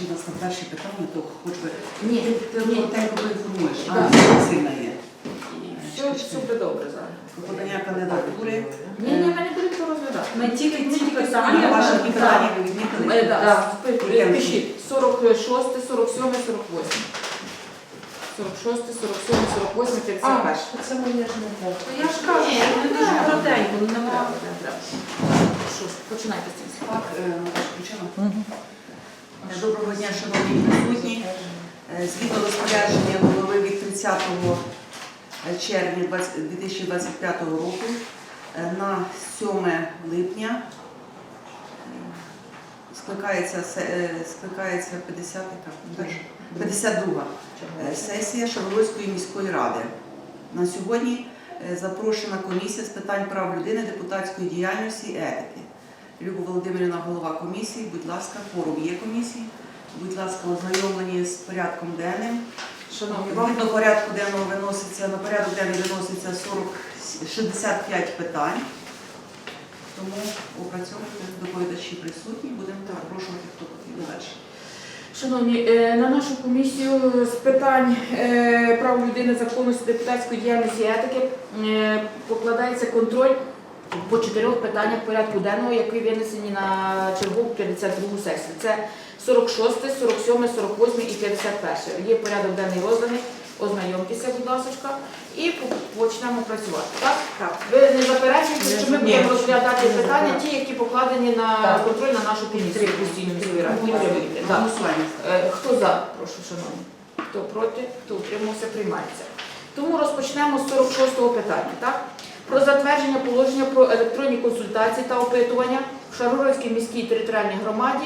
чи у нас на перші питання, то хоч би Ні, ти ні. коротенько поінформуєш. А, Так. сильна є. Все, все буде добре зараз. Про подання кандидатури. Ні, ні, ми не будемо це розглядати. Ми тільки ці питання. ваші так. питання ви відмітили? Е, да, спи- Яке? Пишіть 46, 47, 48. 46, 47, 48, 51. Це моє ж не було. Я ж кажу, дуже коротенько, ну Треба, нема. не треба. Що, починайте з цим. Так, е, Наташа Ключина. Е, Доброго дня, шановні присутні. Е, Згідно розпорядження голови від 30 червня 2025 року е, на 7 липня е, скликається, е, скликається 50 яка? 52 е, сесія Шавеловської міської ради. На сьогодні е, запрошена комісія з питань прав людини, депутатської діяльності і етики. Люба Володимирівна, голова комісії, будь ласка, форум є комісії. Будь ласка, ознайомлені з порядком денним. Шановні, вам Відповідно порядку денного виноситься, на порядок денний виноситься 40, 65 питань. Тому опрацьовувати доповідачі присутні. Будемо запрошувати, хто потрібно далі. Шановні, е, на нашу комісію з питань е, прав людини, законності, депутатської діяльності і етики е, покладається контроль по чотирьох питаннях порядку денного, які винесені на чергову 52 сесію. Це 46, 47, 48 і 51. Є порядок денний розданий. Ознайомтеся, будь ласка, і почнемо працювати. Так? Так. Ви не заперечуєте, що ми будемо розглядати питання, ті, які покладені на Так. контроль на нашу комісію постійну міської ради. Підтримуєте. Так. Голосування. Е, Хто за, прошу, шановні? Хто проти, хто утримався, приймається. Тому розпочнемо з 46-го питання. Так? Про затвердження положення про електронні консультації та опитування в Шаргородській міській територіальній громаді.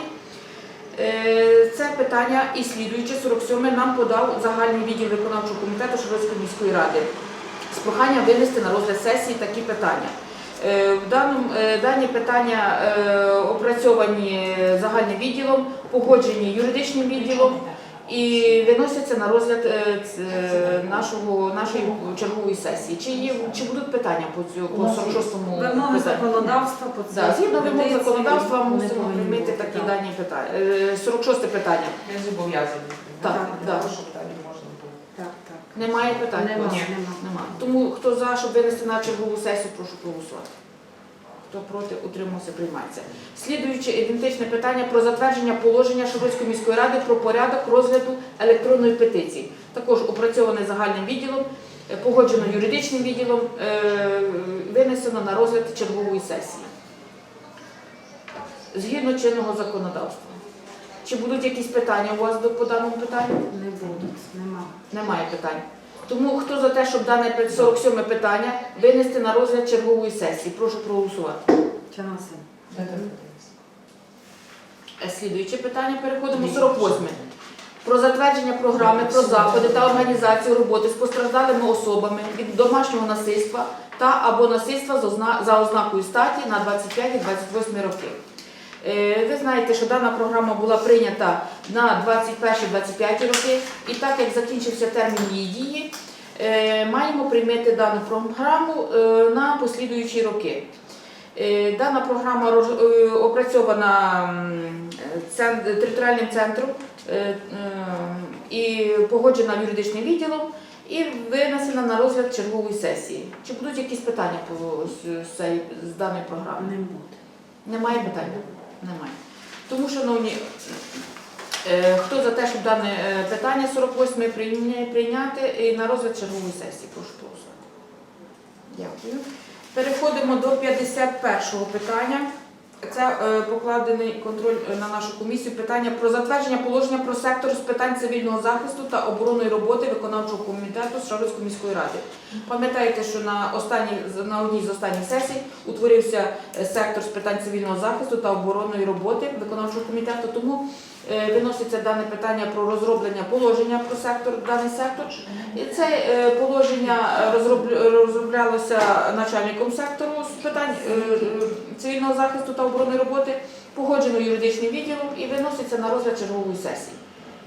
Е, Це питання і слідуюче 47 нам подав загальний відділ виконавчого комітету Шаргородської міської ради з проханням винести на розгляд сесії такі питання. Е, В даному е, дані питання опрацьовані загальним відділом, погоджені юридичним відділом і виносяться на розгляд е, нашого нашої чергової сесії. Чи є чи будуть питання по цю по 46-му Вимоги законодавства по цій Да, згідно вимог законодавства мусимо приймати такі так. дані питання. Е, 46 питання. Не зобов'язані. Так, Так, можна було. Так, так. Немає питань? Нема, нема. Нема. Тому хто за, щоб винести на чергову сесію, прошу проголосувати. Хто проти, утримався, приймається. Слідуюче ідентичне питання про затвердження положення Шаровської міської ради про порядок розгляду електронної петиції. Також опрацьоване загальним відділом, е, погоджено юридичним відділом, е, винесено на розгляд чергової сесії. Згідно чинного законодавства. Чи будуть якісь питання у вас по даному питанню? Не будуть, нема. Немає питань. Тому хто за те, щоб дане 47 питання винести на розгляд чергової сесії? Прошу проголосувати. Чанаси. Е, Слідуюче питання переходимо 48. Про затвердження програми про заходи та організацію роботи з постраждалими особами від домашнього насильства та або насильства за ознакою статі на 25-28 роки. Е, Ви знаєте, що дана програма була прийнята на 21-25 роки, і так як закінчився термін її дії, е, маємо прийняти дану програму е, на послідуючі роки. Дана програма опрацьована територіальним центром і погоджена юридичним відділом і винесена на розгляд чергової сесії. Чи будуть якісь питання з даної програми? Не буде. Немає питань? Немає. Тому, шановні, е, хто за те, щоб дане е, питання 48 прийня- прийняти і на розгляд чергової сесії? Прошу голосувати. Дякую. Переходимо до 51-го питання. Це е, покладений контроль е, на нашу комісію. Питання про затвердження положення про сектор з питань цивільного захисту та оборонної роботи виконавчого комітету Шарицької міської ради. Пам'ятаєте, що на останній на одній з останніх сесій утворився е, сектор з питань цивільного захисту та оборонної роботи виконавчого комітету. Тому виноситься дане питання про розроблення положення про сектор, даний сектор. І це е, положення е, розроблялося начальником сектору з питань е, е, цивільного захисту та оборонної роботи, погоджено юридичним відділом і виноситься на розгляд чергової сесії.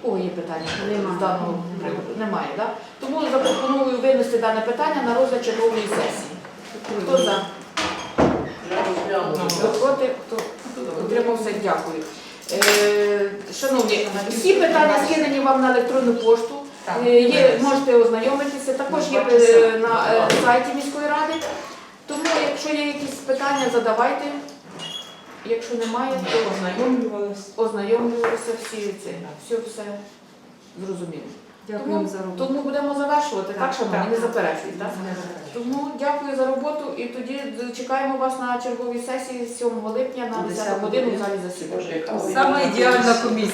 У кого є питання Немає. з даного приводу? Немає, так? Тому запропоную винести дане питання на розгляд чергової сесії. Хто за? Хто проти? Хто утримався? Дякую. Шановні, всі питання скинені вам на електронну пошту. Е, Є, можете ознайомитися, також є е, на е, сайті міської ради. Тому, якщо є якісь питання, задавайте. Якщо немає, то Ознайомлювалися. ознайомлювалися всі це. Все, все зрозуміло. Дякую за роботу. Тому будемо завершувати, так, Так, що так. не заперечують, так? Тому дякую за роботу і тоді чекаємо вас на черговій сесії 7 липня на 10 годину в залі засідання. Саме ідеальна комісія.